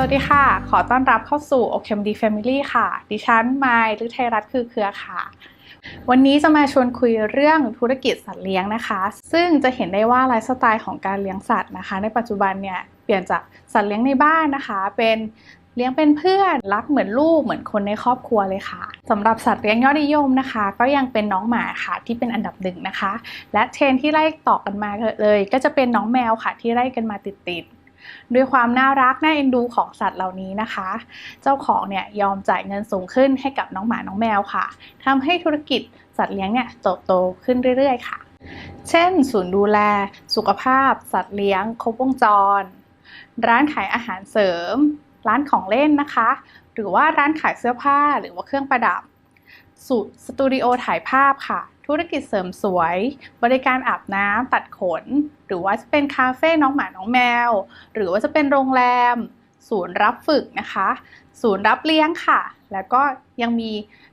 สวัสดีค่ะ ขอต้อนรับเข้าสู่ OKMD Family ค่ะ ดิฉันไมล์หรือไทยรัฐคือเครือค่ะ วันนี้จะมาชวนคุยเรื่องธุรกิจสัตว์เลี้ยงนะคะ ซึ่งจะเห็นได้ว่าไลฟ์สไตล์ของการเลี้ยงสัตว์นะคะ ในปัจจุบันเนี่ยเปลี่ยนจากสัตว์เลี้ยงในบ้านนะคะ เป็นเลี้ยงเป็นเพื่อนรักเหมือนลูกเหมือนคนในครอบครัวเลยค่ะสำหรับสัตว์เลี้ยงยอดนิยมนะคะ ก็ยังเป็นน้องหมาค่ะที่เป็นอันดับหนึ่งนะคะ และเทรนที่ไล่ต่อกันมาเลย ก็จะเป็นน้องแมวค่ะที่ไล่กันมาติดๆ ด้วยความน่ารักน่าเอ็นดูของสัตว์เหล่านี้นะคะ เจ้าของเนี่ยยอมจ่ายเงินสูงขึ้นให้กับน้องหมาน้องแมวค่ะทำให้ธุรกิจสัตว์เลี้ยงเนี่ยเติบโตขึ้นเรื่อยๆค่ะ เช่น ศูนย์ดูแล สุขภาพ สัตว์เลี้ยง ครบวงจร ร้านขายอาหารเสริม ร้านของเล่นนะคะ หรือว่าร้านขายเสื้อผ้าหรือว่าเครื่องประดับสูตรสตูดิโอถ่ายภาพค่ะ ธุรกิจเสริมสวย บริการอาบน้ำตัดขน หรือว่าจะเป็นคาเฟ่น้องหมาน้องแมว หรือว่าจะเป็นโรงแรม ศูนย์รับฝึกนะคะ ศูนย์รับเลี้ยงค่ะ แล้วก็ยังมี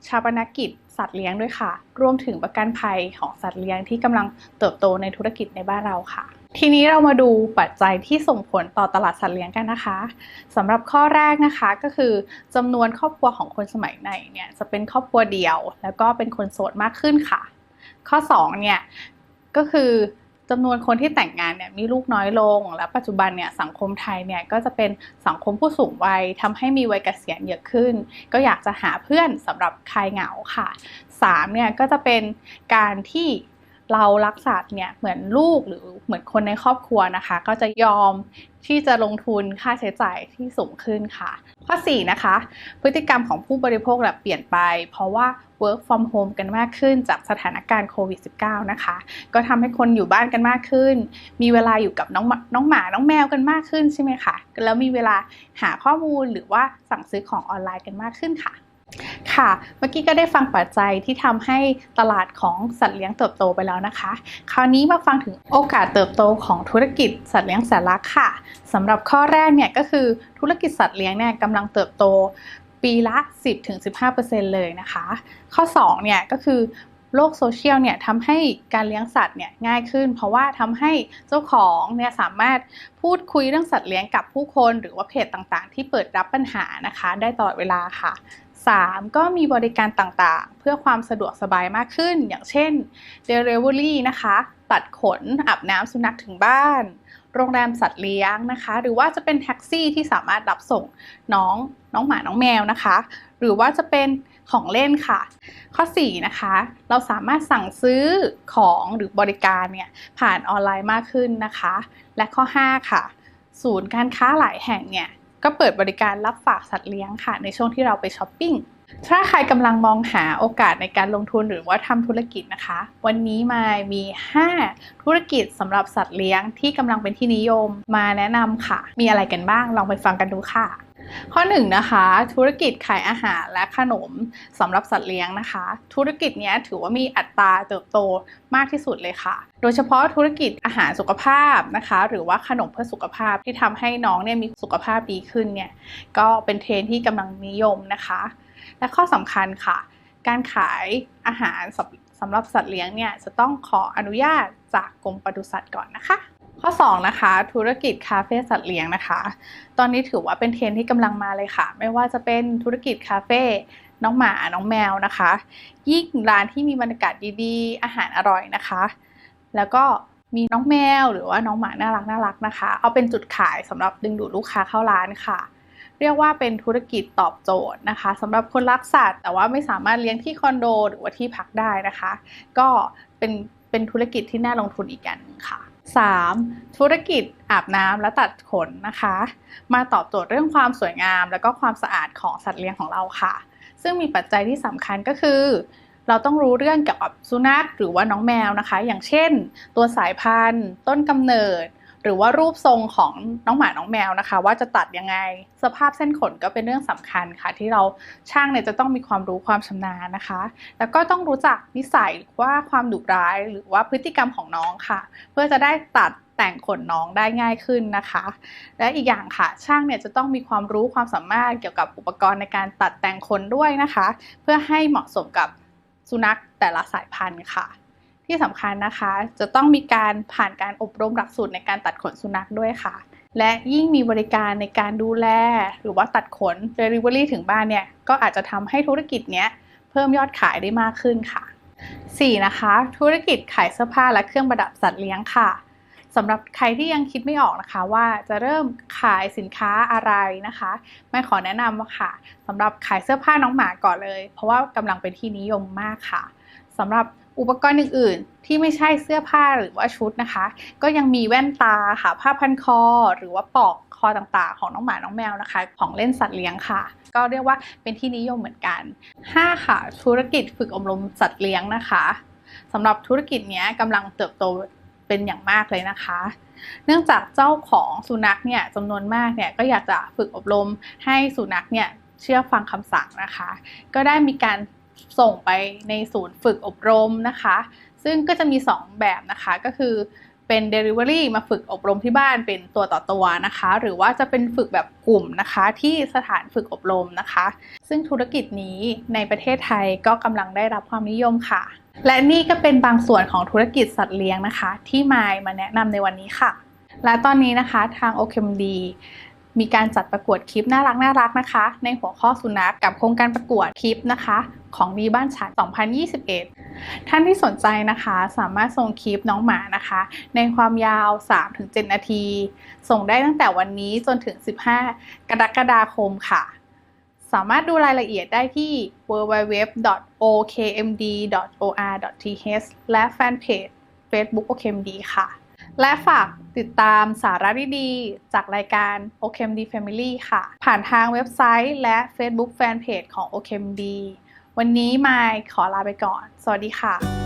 ชาปนกิจสัตว์เลี้ยงด้วยค่ะ รวมถึงประกันภัยของสัตว์เลี้ยงที่กำลังเติบโตในธุรกิจในบ้านเราค่ะ ทีนี้เรามาดูปัจจัยที่ส่งผลต่อตลาดสัตว์เลี้ยงกันนะคะสำหรับข้อแรกนะคะก็คือจำนวนครอบครัวของคนสมัยใหม่เนี่ยจะเป็นครอบครัวเดียว แล้วก็เป็นคนโสดมากขึ้นค่ะ ข้อ2เนี่ยก็คือจำนวนคนที่แต่งงานเนี่ยมีลูกน้อยลง และปัจจุบันเนี่ยสังคมไทยเนี่ยก็จะเป็นสังคมผู้สูงวัยทำให้มีวัยเกษียณเยอะขึ้น ก็อยากจะหาเพื่อนสำหรับคลายเหงาค่ะ3เนี่ยก็จะเป็นการที่ เรารักสัตว์เนี่ยเหมือนลูกหรือเหมือนคนในครอบครัวนะคะ ก็จะยอมที่จะลงทุนค่าใช้จ่ายที่สูงขึ้นค่ะ ข้อ 4 นะคะ พฤติกรรมของผู้บริโภคแบบเปลี่ยนไป เพราะว่า work from home กันมากขึ้นจากสถานการณ์โควิด -19 นะคะ ก็ทำให้คนอยู่บ้านกันมากขึ้น มีเวลาอยู่กับน้องน้องหมา น้องแมวกันมากขึ้นใช่ไหมคะ แล้วมีเวลาหาข้อมูลหรือว่าสั่งซื้อของออนไลน์กันมากขึ้นค่ะ ค่ะ เมื่อกี้ก็ได้ฟังปัจจัยที่ทำให้ตลาดของสัตว์เลี้ยงเติบโตไปแล้วนะคะ คราวนี้มาฟังถึงโอกาสเติบโตของธุรกิจสัตว์เลี้ยงแสนรักค่ะสำหรับข้อแรกเนี่ยก็คือธุรกิจสัตว์เลี้ยงเนี่ยกำลังเติบโตปีละ 10-15%เลยนะคะ ข้อ2เนี่ยก็คือโลกโซเชียลเนี่ยทำให้การเลี้ยงสัตว์เนี่ยง่ายขึ้น เพราะว่าทำให้เจ้าของเนี่ยสามารถพูดคุยเรื่องสัตว์เลี้ยงกับผู้คน หรือว่าเพจต่างๆ ที่เปิดรับปัญหานะคะ ได้ตลอดเวลาค่ะ 3. ก็มีบริการต่างๆ เพื่อความสะดวกสบายมากขึ้น อย่างเช่น Delivery นะคะ ตัดขนอาบน้ำสุนัขถึงบ้าน โรงแรมสัตว์เลี้ยงนะคะ หรือว่าจะเป็นแท็กซี่ที่สามารถรับส่งน้องน้องหมาน้องแมวนะคะ หรือว่าจะเป็นของเล่นค่ะ ข้อ 4 นะคะ เราสามารถสั่งซื้อของหรือบริการเนี่ยผ่านออนไลน์มากขึ้นนะคะ และข้อ 5 ค่ะ ศูนย์การค้าหลายแห่งเนี่ย ก็เปิดบริการรับฝากสัตว์เลี้ยงค่ะ ในช่วงที่เราไปช้อปปิ้งถ้าใครกำลังมองหาโอกาสในการลงทุนหรือว่าทำธุรกิจนะคะ วันนี้มามี 5 ธุรกิจสำหรับสัตว์เลี้ยงที่กำลังเป็นที่นิยมมาแนะนำค่ะ มีอะไรกันบ้างลองไปฟังกันดูค่ะ ข้อ1นนะคะธุรกิจขายอาหารและขนมสำหรับสัตว์เลี้ยงนะคะ ธุรกิจนี้ถือว่ามีอัตราเติบโตมากที่สุดเลยค่ะ โดยเฉพาะธุรกิจอาหารสุขภาพนะคะ หรือว่าขนมเพื่อสุขภาพที่ทำให้น้องเนี่ยมีสุขภาพดีขึ้นเนี่ยก็เป็นเทรนที่กำลังนิยมนะคะ และข้อสำคัญค่ะ การขายอาหารสำหรับสัตว์เลี้ยงเนี่ยจะต้องขออนุญาตจากกรมปศุสัตว์ก่อนนะคะ ข้อ 2 นะคะ ธุรกิจคาเฟ่สัตว์เลี้ยงนะคะ ตอนนี้ถือว่าเป็นเทรนที่กำลังมาเลยค่ะ ไม่ว่าจะเป็นธุรกิจคาเฟ่น้องหมา น้องแมวนะคะ ยิ่งร้านที่มีบรรยากาศดีๆ อาหารอร่อยนะคะ แล้วก็มีน้องแมวหรือว่าน้องหมาน่ารักน่ารักนะคะ เอาเป็นจุดขายสำหรับดึงดูดลูกค้าเข้าร้านค่ะ เรียกว่าเป็นธุรกิจตอบโจทย์นะคะสำหรับคนรักสัตว์ แต่ว่าไม่สามารถเลี้ยงที่คอนโด หรือว่าที่พักได้นะคะ ก็เป็นเป็นธุรกิจที่น่าลงทุนอีกอย่างนึงค่ะ 3. ธุรกิจอาบน้ำและตัดขนนะคะ มาตอบโจทย์เรื่องความสวยงาม และก็ความสะอาดของสัตว์เลี้ยงของเราค่ะ ซึ่งมีปัจจัยที่สำคัญก็คือ เราต้องรู้เรื่องเกี่ยวกับสุนัขหรือว่าน้องแมวนะคะ อย่างเช่น ตัวสายพันธุ์ ต้นกำเนิด หรือว่ารูปทรงของน้องหมาน้องแมวนะคะ ว่าจะตัดยังไง สภาพเส้นขนก็เป็นเรื่องสำคัญค่ะ ที่เราช่างเนี่ยจะต้องมีความรู้ความชำนาญนะคะ แล้วก็ต้องรู้จักนิสัยว่าความดุร้ายหรือว่าพฤติกรรมของน้องค่ะ เพื่อจะได้ตัดแต่งขนน้องได้ง่ายขึ้นนะคะ และอีกอย่างค่ะ ช่างเนี่ยจะต้องมีความรู้ความสามารถเกี่ยวกับอุปกรณ์ในการตัดแต่งขนด้วยนะคะ เพื่อให้เหมาะสมกับสุนัขแต่ละสายพันธุ์ค่ะ ที่สำคัญนะคะ จะต้องมีการผ่านการอบรมหลักสูตรในการตัดขนสุนัขด้วยค่ะ และยิ่งมีบริการในการดูแล หรือว่าตัดขน Delivery ถึงบ้านเนี่ย ก็อาจจะทำให้ธุรกิจเนี้ยเพิ่มยอดขายได้มากขึ้นค่ะ 4. นะคะ ธุรกิจขายเสื้อผ้าและเครื่องประดับสัตว์เลี้ยงค่ะ สำหรับใครที่ยังคิดไม่ออกนะคะ ว่าจะเริ่มขายสินค้าอะไรนะคะไม่ขอแนะนำค่ะสำหรับขายเสื้อผ้าน้องหมาก่อนเลย เพราะว่ากำลังเป็นที่นิยมมากค่ะสำหรับอุปกรณ์อื่น ๆ ที่ไม่ใช่เสื้อผ้าหรือว่าชุดนะคะ ก็ยังมีแว่นตาค่ะ ผ้าพันคอ หรือว่าปลอกคอต่าง ๆ ของน้องหมา น้องแมวนะคะ ของเล่นสัตว์เลี้ยงค่ะ ก็เรียกว่าเป็นที่นิยมเหมือนกัน 5. ค่ะ ธุรกิจฝึกอบรมสัตว์เลี้ยงนะคะสำหรับธุรกิจนี้กำลังเติบโต เป็นอย่างมากเลยนะคะ เนื่องจากเจ้าของสุนัขเนี่ยจำนวนมากเนี่ยก็อยากจะฝึกอบรมให้สุนัขเนี่ยเชื่อฟังคำสั่งนะคะ ก็ได้มีการส่งไปในศูนย์ฝึกอบรมนะคะ ซึ่งก็จะมี 2 แบบนะคะก็คือ เป็น Delivery มาฝึกอบรมที่บ้านเป็นตัวต่อตัวนะคะ หรือว่าจะเป็นฝึกแบบกลุ่มนะคะที่สถานฝึกอบรมนะคะ ซึ่งธุรกิจนี้ในประเทศไทยก็กำลังได้รับความนิยมค่ะ และนี่ก็เป็นบางส่วนของธุรกิจสัตว์เลี้ยงนะคะ ที่มายมาแนะนำในวันนี้ค่ะ และตอนนี้นะคะทาง OKMD มีการจัดประกวดคลิปน่ารักน่ารักนะคะ ในหัวข้อสุนัขกกับโครงการประกวดคลิปนะคะ ของดีบ้านฉัน 2021 ท่านที่สนใจนะคะสามารถส่งคลิปน้องหมานะคะ ในความยาว 3-7 นาที ส่งได้ตั้งแต่วันนี้จนถึง 15 กรกฎาคมค่ะ สามารถดูรายละเอียดได้ที่ www.okmd.or.th และแฟนเพจ Facebook OKMD ค่ะ และฝากติดตามสาระดีๆ จากรายการ OKMD Family ค่ะ ผ่านทางเว็บไซต์และ Facebook Fanpage ของ OKMD วันนี้มายขอลาไปก่อน สวัสดีค่ะ